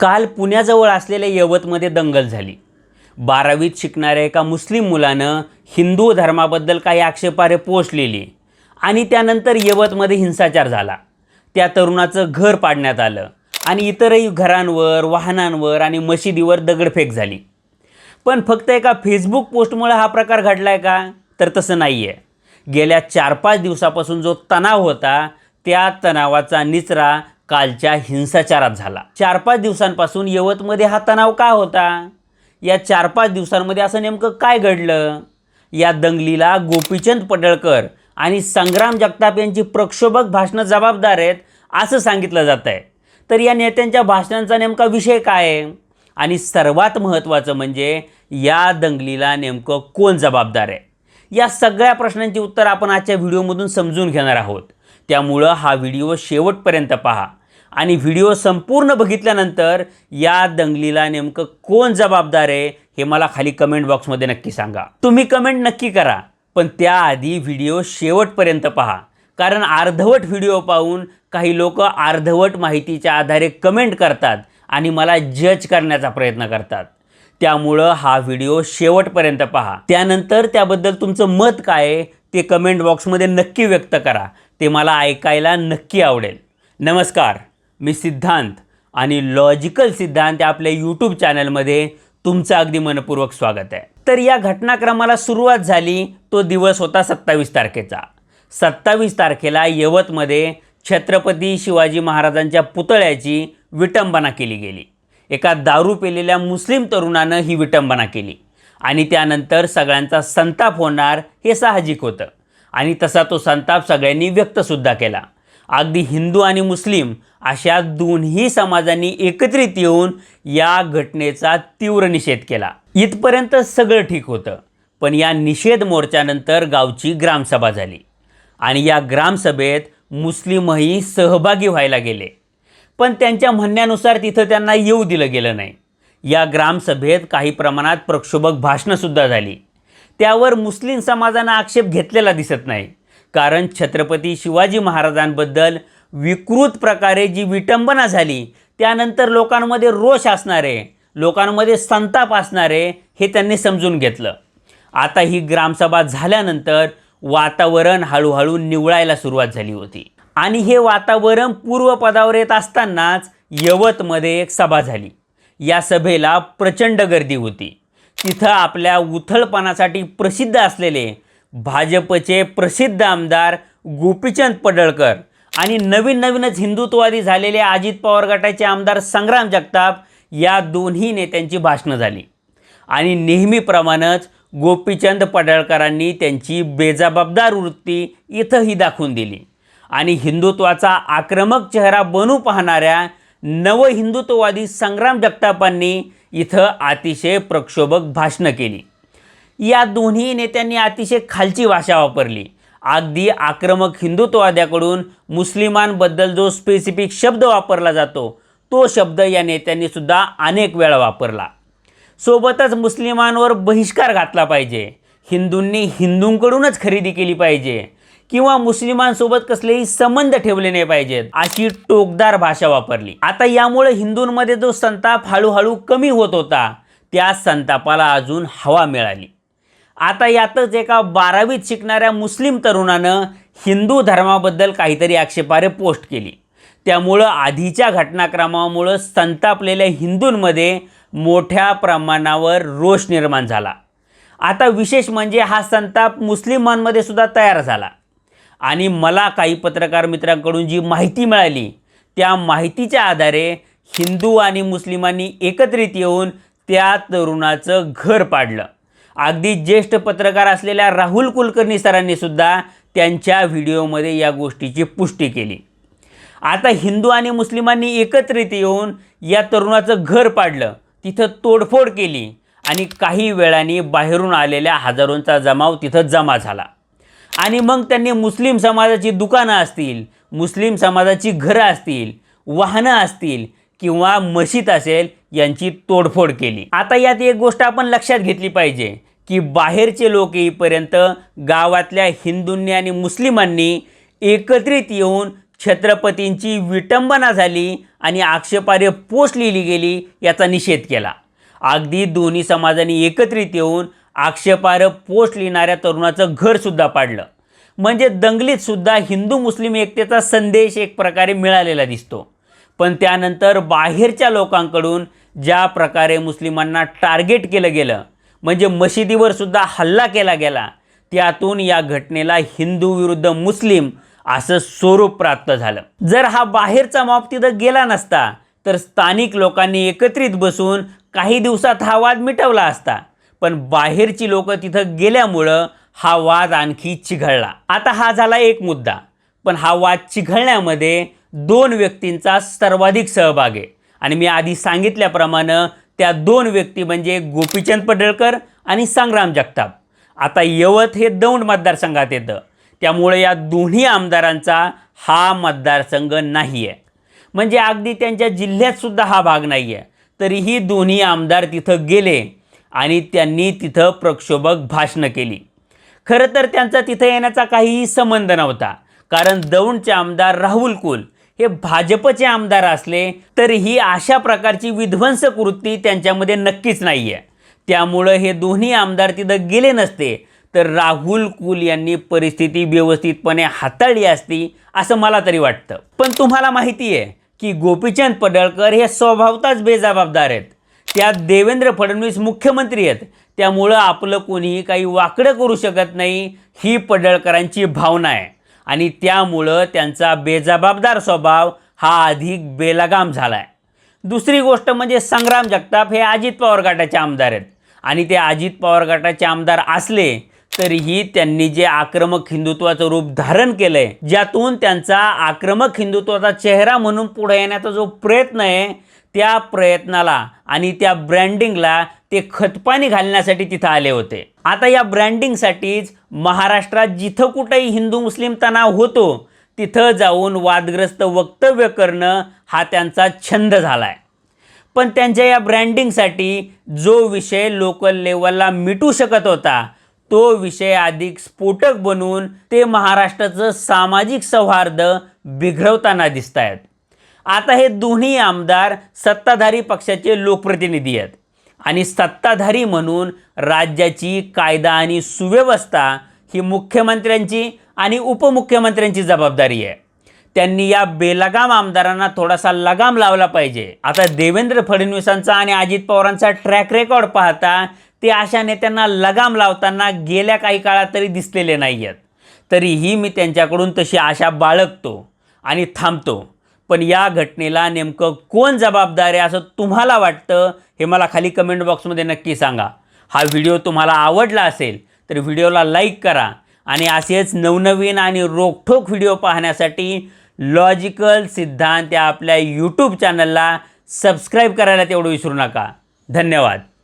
काल पुण्याजवळ असलेल्या यवतमध्ये दंगल झाली. बारावीत शिकणाऱ्या एका मुस्लिम मुलानं हिंदू धर्माबद्दल काही आक्षेपारे पोस्ट लिहिली आणि त्यानंतर यवतमध्ये हिंसाचार झाला. त्या तरुणाचं घर पाडण्यात आलं आणि इतरही घरांवर वाहनांवर आणि मशिदीवर दगडफेक झाली. पण फक्त एका फेसबुक पोस्टमुळे हा प्रकार घडला आहे का? तर तसं नाही आहे गेल्या चार पाच दिवसापासून जो तणाव होता त्या तणावाचा निचरा कालच्या हिंसाचारात झाला. चार पाच दिवसांपासून यवतमध्ये हा तणाव का होता? या चार पाच दिवसांमध्ये असं नेमकं काय घडलं? या दंगलीला गोपीचंद पडळकर आणि संग्राम जगताप यांची प्रक्षोभक भाषणं जबाबदार आहेत असं सांगितलं जात आहे तर या नेत्यांच्या भाषणांचा नेमका विषय काय आहे? आणि सर्वात महत्त्वाचं म्हणजे या दंगलीला नेमकं कोण जबाबदार आहे? या सगळ्या प्रश्नांची उत्तर आपण आजच्या व्हिडिओमधून समजून घेणार आहोत. त्यामुळं हा व्हिडिओ शेवटपर्यंत पहा. आणि व्हिडिओ संपूर्ण बघितल्यानंतर या दंगलीला नेमकं कोण जबाबदार आहे हे मला खाली कमेंट बॉक्समध्ये नक्की सांगा. तुम्ही कमेंट नक्की करा पण त्याआधी व्हिडिओ शेवटपर्यंत पहा. कारण अर्धवट व्हिडिओ पाहून काही लोक अर्धवट माहितीच्या आधारे कमेंट करतात आणि मला जज करण्याचा प्रयत्न करतात. त्यामुळं हा व्हिडिओ शेवटपर्यंत पहा. त्यानंतर त्याबद्दल तुमचं मत काय ते कमेंट बॉक्समध्ये नक्की व्यक्त करा. ते मला ऐकायला नक्की आवडेल. नमस्कार. मी सिद्धांत आणि लॉजिकल सिद्धांत या आपल्या यूट्यूब चॅनलमध्ये तुमचं अगदी मनपूर्वक स्वागत आहे. तर या घटनाक्रमाला सुरुवात झाली तो दिवस होता सत्तावीस तारखेचा. सत्तावीस तारखेला यवतमध्ये छत्रपती शिवाजी महाराजांच्या पुतळ्याची विटंबना केली गेली. एका दारू पेलेल्या मुस्लिम तरुणानं ही विटंबना केली आणि त्यानंतर सगळ्यांचा संताप होणार हे साहजिक होतं आणि तसा तो संताप सगळ्यांनी व्यक्तसुद्धा केला. अगदी हिंदू आणि मुस्लिम अशा दोन्ही समाजांनी एकत्रित येऊन या घटनेचा तीव्र निषेध केला. इथपर्यंत सगळं ठीक होतं पण या निषेध मोर्चानंतर गावची ग्रामसभा झाली आणि या ग्रामसभेत मुस्लिमही सहभागी व्हायला गेले. पण त्यांच्या म्हणण्यानुसार तिथं त्यांना येऊ दिलं गेलं नाही. या ग्रामसभेत काही प्रमाणात प्रक्षोभक भाषणंसुद्धा झाली. त्यावर मुस्लिम समाजानं आक्षेप घेतलेला दिसत नाही कारण छत्रपती शिवाजी महाराजांबद्दल विकृत प्रकारे जी विटंबना झाली त्यानंतर लोकांमध्ये रोष असणारे लोकांमध्ये संताप असणारे हे त्यांनी समजून घेतलं. आता ही ग्रामसभा झाल्यानंतर वातावरण हळूहळू निवळायला सुरुवात झाली होती. आणि हे वातावरण पूर्वपदावर येत असतानाच यवतमध्ये एक सभा झाली. या सभेला प्रचंड गर्दी होती. तिथं आपल्या उथळपणासाठी प्रसिद्ध असलेले भाजपचे प्रसिद्ध आमदार गोपीचंद पडळकर आणि नवीन नवीनच हिंदुत्ववादी झालेले अजित पवार गटाचे आमदार संग्राम जगताप या दोन्ही नेत्यांची भाषणं झाली. आणि नेहमीप्रमाणेच गोपीचंद पडळकरांनी त्यांची बेजबाबदार वृत्ती इथंही दाखवून दिली. आणि हिंदुत्वाचा आक्रमक चेहरा बनू पाहणाऱ्या नव हिंदुत्ववादी संग्राम जगतापांनी इथं अतिशय प्रक्षोभक भाषणं केली. या दोन्ही नेत्यांनी अतिशय खालची भाषा वापरली. अगदी आक्रमक हिंदुत्ववाद्याकडून मुस्लिमांबद्दल जो स्पेसिफिक शब्द वापरला जातो तो शब्द या नेत्यांनी सुद्धा अनेक वेळा वापरला. सोबतच मुस्लिमांवर बहिष्कार घातला पाहिजे. हिंदूंनी हिंदूंकडूनच खरेदी केली पाहिजे. किंवा मुस्लिमांसोबत कसलेही संबंध ठेवले नाही पाहिजेत अशी टोकदार भाषा वापरली. आता यामुळे हिंदूंमध्ये जो संताप हळूहळू कमी होत होता त्या संतापाला अजून हवा मिळाली. आता यातच एका बारावीत शिकणाऱ्या मुस्लिम तरुणानं हिंदू धर्माबद्दल काहीतरी आक्षेपारे पोस्ट केली. त्यामुळं आधीच्या घटनाक्रमामुळं संतापलेल्या हिंदूंमध्ये मोठ्या प्रमाणावर रोष निर्माण झाला. आता विशेष म्हणजे हा संताप मुस्लिमांमध्ये सुद्धा तयार झाला. आणि मला काही पत्रकार मित्रांकडून जी माहिती मिळाली त्या माहितीच्या आधारे हिंदू आणि मुस्लिमांनी एकत्रित येऊन त्या तरुणाचं घर पाडलं. अगदी ज्येष्ठ पत्रकार असलेल्या राहुल कुलकर्णी सरांनी सुद्धा त्यांच्या व्हिडिओमध्ये या गोष्टीची पुष्टी केली. आता हिंदू आणि मुस्लिमांनी एकत्रित येऊन या तरुणाचं घर पाडलं. तिथं तोडफोड केली आणि काही वेळाने बाहेरून आलेल्या हजारोंचा जमाव तिथं जमा झाला. आणि मग त्यांनी मुस्लिम समाजाची दुकानं असतील मुस्लिम समाजाची घरं असतील वाहनं असतील किंवा मशीद असेल यांची तोडफोड केली. आता यात एक गोष्ट आपण लक्षात घेतली पाहिजे. की बाहेरचे लोक येईपर्यंत गावातल्या हिंदूंनी आणि मुस्लिमांनी एकत्रित येऊन छत्रपतींची विटंबना झाली आणि आक्षेपार्ह पोस्ट लिहिली गेली याचा निषेध केला. अगदी दोन्ही समाजांनी एकत्रित येऊन आक्षेपार्ह पोस्ट लिहिणाऱ्या तरुणाचं घरसुद्धा पाडलं. म्हणजे दंगलीतसुद्धा हिंदू मुस्लिम एकतेचा संदेश एक प्रकारे मिळालेला दिसतो. पण त्यानंतर बाहेरच्या लोकांकडून ज्या प्रकारे मुस्लिमांना टार्गेट केलं गेलं म्हणजे मशिदीवर सुद्धा हल्ला केला गेला. त्यातून या घटनेला हिंदू विरुद्ध मुस्लिम असं स्वरूप प्राप्त झालं. जर हा बाहेरचा मॉब तिथं गेला नसता तर स्थानिक लोकांनी एकत्रित बसून काही दिवसात हा वाद मिटवला असता. पण बाहेरची लोक तिथं गेल्यामुळं हा वाद आणखी चिघळला. आता हा झाला एक मुद्दा. पण हा वाद चिघळण्यामध्ये दोन व्यक्तींचा सर्वाधिक सहभाग आहे. आणि मी आधी सांगितल्याप्रमाणे त्या दोन व्यक्ती म्हणजे गोपीचंद पडळकर आणि संग्राम जगताप. आता यवत हे दौंड मतदारसंघात येतं. त्यामुळे या दोन्ही आमदारांचा हा मतदारसंघ नाही आहे म्हणजे अगदी त्यांच्या जिल्ह्यातसुद्धा हा भाग नाही आहे तरीही दोन्ही आमदार तिथं गेले आणि त्यांनी तिथं प्रक्षोभक भाषणं केली. खरं तर त्यांचा तिथं येण्याचा काहीही संबंध नव्हता. कारण दौंडचे आमदार राहुल कुल हे भाजपचे आमदार असले तरीही अशा प्रकारची विध्वंसक वृत्ती त्यांच्यामध्ये नक्कीच नाही आहे त्यामुळं हे दोन्ही आमदार तिथं गेले नसते तर राहुल कुल यांनी परिस्थिती व्यवस्थितपणे हाताळली असती असं मला तरी वाटतं. पण तुम्हाला माहिती आहे की गोपीचंद पडळकर हे स्वभावताच बेजबाबदार आहेत. त्यात देवेंद्र फडणवीस मुख्यमंत्री आहेत. त्यामुळं आपलं कोणीही काही वाकडं करू शकत नाही ही पडळकरांची भावना आहे. आणि त्यामुळं त्यांचा बेजबाबदार स्वभाव हा अधिक बेलगाम झाला आहे दुसरी गोष्ट म्हणजे संग्राम जगताप हे अजित पवार गटाचे आमदार आहेत. आणि ते अजित पवार गटाचे आमदार असले तरीही त्यांनी जे आक्रमक हिंदुत्वाचं रूप धारण केलं आहे ज्यातून त्यांचा आक्रमक हिंदुत्वाचा चेहरा म्हणून पुढे येण्याचा जो प्रयत्न आहे त्या प्रयत्नाला आणि त्या ब्रँडिंगला ते खतपाणी घालण्यासाठी तिथं आले होते. आता या ब्रँडिंगसाठीच महाराष्ट्रात जिथं कुठेही हिंदू मुस्लिम तणाव होतो तिथं जाऊन वादग्रस्त वक्तव्य करणं हा त्यांचा छंद झाला आहे पण त्यांच्या या ब्रँडिंगसाठी जो विषय लोकल लेवलला मिटू शकत होता तो विषय अधिक स्फोटक बनून ते महाराष्ट्राचं सामाजिक सौहार्द बिघडवताना दिसत आहेत आता हे दोन्ही आमदार सत्ताधारी पक्षाचे लोकप्रतिनिधी आहेत. आणि सत्ताधारी म्हणून राज्याची कायदा आणि सुव्यवस्था ही मुख्यमंत्र्यांची आणि उपमुख्यमंत्र्यांची जबाबदारी आहे. त्यांनी या बेलगाम आमदारांना थोडासा लगाम लावला पाहिजे. आता देवेंद्र फडणवीसांचा आणि अजित पवारांचा ट्रॅक रेकॉर्ड पाहता ते अशा नेत्यांना लगाम लावताना गेल्या काही काळात तरी दिसलेले नाही आहेत तरीही मी त्यांच्याकडून तशी आशा बाळगतो आणि थांबतो. पण या घटनेला नेमकं कोण जबाबदार आहे असं तुम्हाला वाटतं हे मला खाली कमेंट बॉक्समध्ये नक्की सांगा. हा व्हिडिओ तुम्हाला आवडला असेल तर व्हिडिओला लाईक करा आणि असेच नवनवीन आणि रोखोक व्हिडिओ पाहण्यासाठी लॉजिकल सिद्धांत या आपल्या यूट्यूब चॅनलला सबस्क्राईब करायला तेवढं विसरू नका. धन्यवाद.